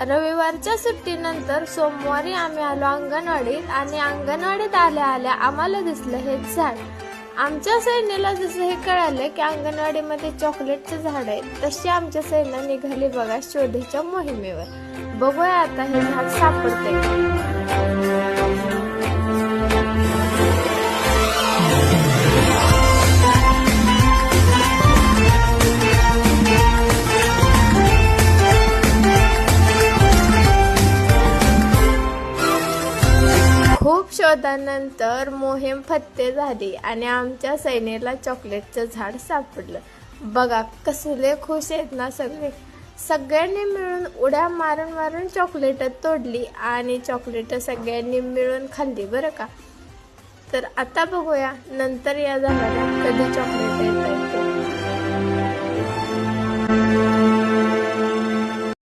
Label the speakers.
Speaker 1: रविवारच्या सुट्टीनंतर सोमवारी आम्ही आलो अंगणवाडीत आणि अंगणवाडीत आल्या आल्या आम्हाला दिसलं हे झाड. आमच्या सैन्याला जसं हे कळालं की अंगणवाडीमध्ये चॉकलेटचं झाड आहे तशी आमच्या सैन्य निघाली बघा शोधीच्या मोहिमेवर. बघूया आता हे झाड सापडते खूप शोधानंतर मोहीम फत्ते झाली आणि आमच्या सैनेला चॉकलेटचं झाड सापडलं. बघा कसले खुश आहेत ना सगळे. सगळ्यांनी मिळून उड्या मारून मारून चॉकलेटं तोडली आणि चॉकलेटं सगळ्यांनी मिळून खाल्ली बरं का? तर आता बघूया नंतर या झाडाला कधी चॉकलेट येतात